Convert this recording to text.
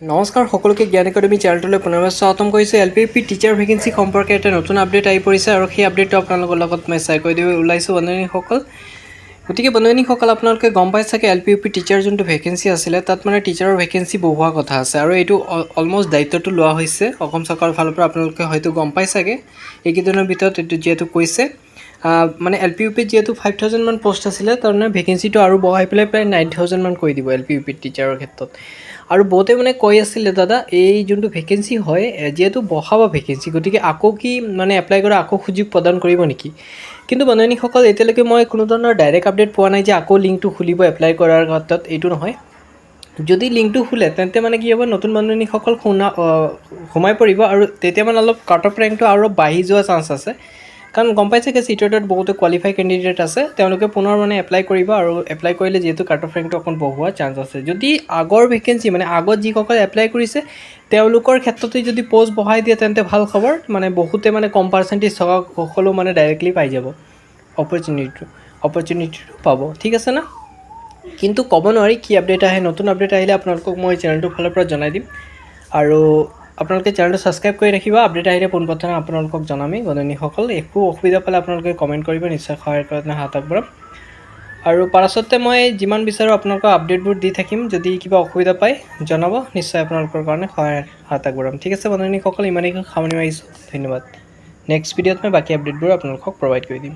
নমস্কাৰ, সকলোকে জ্ঞান একাডেমী চেনেলটোলৈ পুনৰবাৰ স্বাগতম কৰিছোঁ। L P P teacher vacancy সম্পৰ্কে এটা নতুন আপডেট আহি পৰিছে আৰু সেই আপডেটটো আপোনালোকৰ লগত মই শ্বেয়াৰ কৰি দিব ওলাইছোঁ বন্ধুনীসকল গতিকে বন্ধুনীসকল আপোনালোকে গম পাই চাগে L P U P teacher যোনটো ভেকেঞ্চি আছিলে, তাত মানে টিচাৰৰ ভেকেঞ্চি বহোৱা কথা আছে আৰু এইটো অলমষ্ট দায়িত্বটো লোৱা হৈছে। অসম চৰকাৰৰ ফালৰ পৰা আপোনালোকে হয়তো গম পাই চাগে। এইকেইদিনৰ ভিতৰত এইটো যিহেতু কৈছে। মানে এল পি ইউ পিত যিহেতু ফাইভ থাউজেণ্ডমান পষ্ট আছিলে তাৰমানে ভেকেঞ্চিটো আৰু বঢ়াই পেলাই প্ৰায় নাইন থাউজেণ্ডমান কৰি দিব এল পি ইউ পিত টিচাৰৰ ক্ষেত্ৰত। আৰু বহুতে মানে কৈ আছিলে, দাদা, এই যোনটো ভেকেঞ্চি হয় যিহেতু বঢ়াব ভেকেঞ্চি গতিকে আকৌ কি মানে এপ্লাই কৰা, আকৌ সুযোগ প্ৰদান কৰিব নেকি? কিন্তু বন্ধুনীসকল এতিয়ালৈকে মই কোনো ধৰণৰ ডাইৰেক্ট আপডেট পোৱা নাই যে আকৌ লিংকটো খুলিব এপ্লাই কৰাৰ ক্ষেত্ৰত, এইটো নহয়। যদি লিংকটো খোলে, তেন্তে মানে কি হ'ব, নতুন বান্ধৱীসকল শুনা সোমাই পৰিব আৰু তেতিয়া মানে অলপ কাট অফ ৰেংকটো আৰু বাঢ়ি যোৱা চান্স আছে। কাৰণ গম পাইছে কি চিটেটত বহুতো কোৱালিফাই কেণ্ডিডেট আছে। তেওঁলোকে পুনৰ মানে এপ্লাই কৰিব আৰু এপ্লাই কৰিলে যিহেতু কাট অফ ৰেংকটো অকণ বঢ়োৱা চান্স আছে। যদি আগৰ ভেকেঞ্চি মানে আগত যিসকলে এপ্লাই কৰিছে, তেওঁলোকৰ ক্ষেত্ৰতে যদি প'ষ্ট বঢ়াই দিয়ে তেন্তে ভালো খবৰ। মানে বহুতে মানে কম পাৰ্চেণ্টেজ থকা সকলো মানে ডাইৰেক্টলি পাই যাব অপৰচুনিটিটো অপৰচুনিটিটো পাব। ঠিক আছে না? কিন্তু ক'ব নোৱাৰি কি আপডেট আহে, নতুন আপডেট আহিলে আপোনালোকক মই চেনেলটোৰ ফালৰ পৰা জনাই দিম। আৰু আপোনালোকে চেনেলটো ছাবস্ক্ৰাইব কৰি ৰাখিব আপডেট আহিলে পোনপ্ৰথমে আপোনালোকক জনামেই বন্ধনীসকল একো অসুবিধা পালে আপোনালোকে কমেণ্ট কৰিব, নিশ্চয় সহায় মই হাত আগবঢ়াম। আৰু পাছতে মই যিমান বিচাৰোঁ আপোনালোকক আপডেটবোৰ দি থাকিম, যদি কিবা অসুবিধা পায়, জনাব, নিশ্চয় আপোনালোকৰ কাৰণে সহায় হাত আগবঢ়াম। ঠিক আছে বন্ধনীসকল ইমানেই সামৰণি মাৰিছোঁ, ধন্যবাদ। নেক্সট ভিডিঅ'ত মই বাকী আপডেটবোৰ আপোনালোকক প্ৰভাইড কৰি দিম।